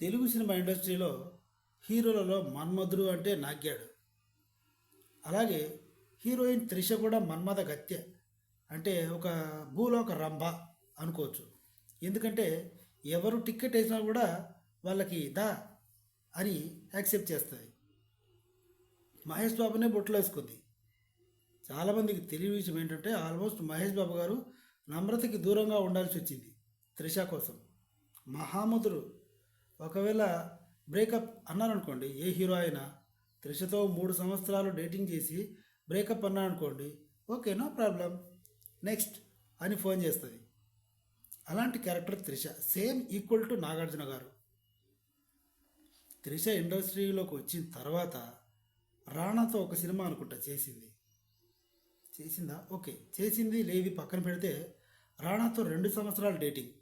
Telugu cinema ఇండస్ట్రీలో హీరోలలో మన్మధుడు అంటే నాగ్యాడు అలాగే హీరోయిన్ త్రిష కూడా మన్మథ గత్య అంటే ఒక భూలోక రంభ అనుకోవచ్చు. ఎందుకంటే ఎవరు టికెట్ వేసినా కూడా వాళ్ళకి దా అని యాక్సెప్ట్ చేస్తుంది మహేష్ బాబునే బొట్లో వేసుకుంది. చాలామందికి తెలియని విషయం ఏంటంటే ఆల్మోస్ట్ మహేష్ బాబు గారు నమ్రతకి దూరంగా ఉండాల్సి వచ్చింది త్రిష కోసం. మహాముదురు ఒకవేళ బ్రేకప్ అన్నారనుకోండి ఏ హీరో అయినా త్రిషతో మూడు సంవత్సరాలు డేటింగ్ చేసి బ్రేకప్ అన్నారనుకోండి ఓకే నో ప్రాబ్లం నెక్స్ట్ అని ఫోన్ చేస్తుంది. అలాంటి character Trisha same equal to Nagarjuna garu. Trisha ఇండస్ట్రీలోకి వచ్చిన తర్వాత రాణాతో ఒక సినిమా అనుకుంటా చేసింది. చేసిందా? ఓకే చేసింది లేదు పక్కన పెడితే రాణాతో రెండు సంవత్సరాలు డేటింగ్.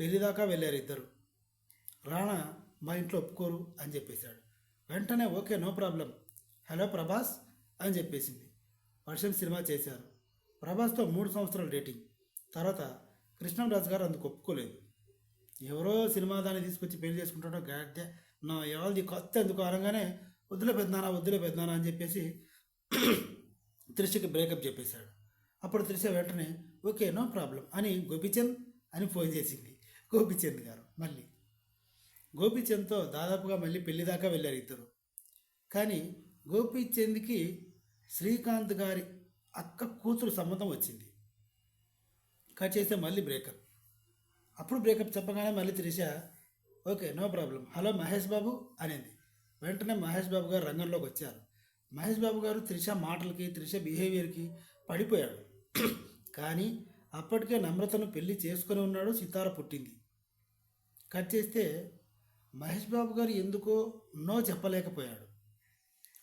పెళ్ళిదాకా వెళ్ళారు ఇద్దరు. రాణా మా ఇంట్లో ఒప్పుకోరు అని చెప్పేశాడు. వెంటనే okay no problem. Hello Prabhas అని చెప్పేసింది. వర్షం సినిమా చేశారు. ప్రభాస్తో మూడు సంవత్సరాలు డేటింగ్. తర్వాత కృష్ణంరాజు గారు అందుకు ఒప్పుకోలేదు. ఎవరో సినిమా దాన్ని తీసుకొచ్చి పెళ్ళి చేసుకుంటాడో గాడ్డే నా ఎవరిది కొత్త ఎందుకు అనగానే వద్దులే పెద్దనా వద్దులే పెద్దనా అని చెప్పేసి త్రిషకి బ్రేకప్ చెప్పేశాడు. అప్పుడు త్రిష వెంటనే ఓకే నో ప్రాబ్లం అని గోపిచంద్ అని ఫోన్ చేసింది. గోపిచంద్ గారు మళ్ళీ. గోపిచంద్తో దాదాపుగా మళ్ళీ పెళ్ళి దాకా వెళ్ళారు ఇద్దరు. కానీ గోపిచంద్కి శ్రీకాంత్ గారి అక్క కూతురు సంబంధం వచ్చింది. కట్ చేస్తే మళ్ళీ బ్రేకప్ అప్పుడు బ్రేకప్ చెప్పగానే మళ్ళీ Trisha okay no problem hello Mahesh Babu అనేది. వెంటనే మహేష్ బాబు గారు రంగంలోకి వచ్చారు. మహేష్ బాబు గారు త్రిష మాటలకి త్రిష బిహేవియర్కి పడిపోయాడు. కానీ అప్పటికే నమ్రతను పెళ్ళి చేసుకొని ఉన్నాడు సితార పుట్టింది. కట్ చేస్తే మహేష్ బాబు గారు ఎందుకో నో చెప్పలేకపోయాడు.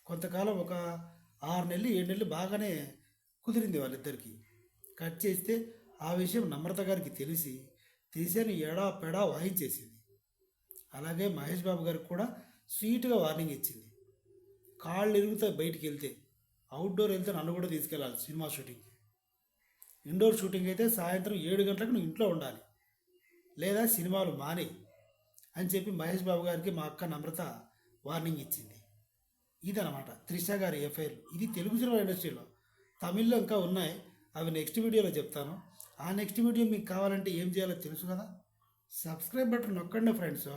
కొంతకాలం ఒక ఆరు నెలలు ఏడు నెలలు బాగానే కుదిరింది వాళ్ళిద్దరికీ. కట్ చేస్తే ఆ విషయం నమ్రత గారికి తెలిసి తీసేని ఎడా పెడా వాయించేసింది. అలాగే మహేష్ బాబు గారికి కూడా స్వీట్గా వార్నింగ్ ఇచ్చింది. కాళ్ళు ఇరుగుతాయి బయటికి వెళ్తే అవుట్డోర్ వెళ్తే నన్ను కూడా తీసుకెళ్ళాలి సినిమా షూటింగ్కి. ఇండోర్ షూటింగ్ అయితే సాయంత్రం ఏడు గంటలకు నువ్వు ఇంట్లో ఉండాలి. లేదా సినిమాలు మానే అని చెప్పి మహేష్ బాబు గారికి మా అక్క నమ్రత వార్నింగ్ ఇచ్చింది. ఇదనమాట త్రిష గారి ఎఫ్ఐఆర్. ఇది తెలుగు సినిమా ఇండస్ట్రీలో. తమిళ్ళో ఇంకా ఉన్నాయి. అవి నెక్స్ట్ వీడియోలో చెప్తాను. ఆ నెక్స్ట్ వీడియో మీకు కావాలంటే ఏం చేయాలో తెలుసు కదా? సబ్స్క్రైబ్ బటన్ నొక్కండి ఫ్రెండ్స్.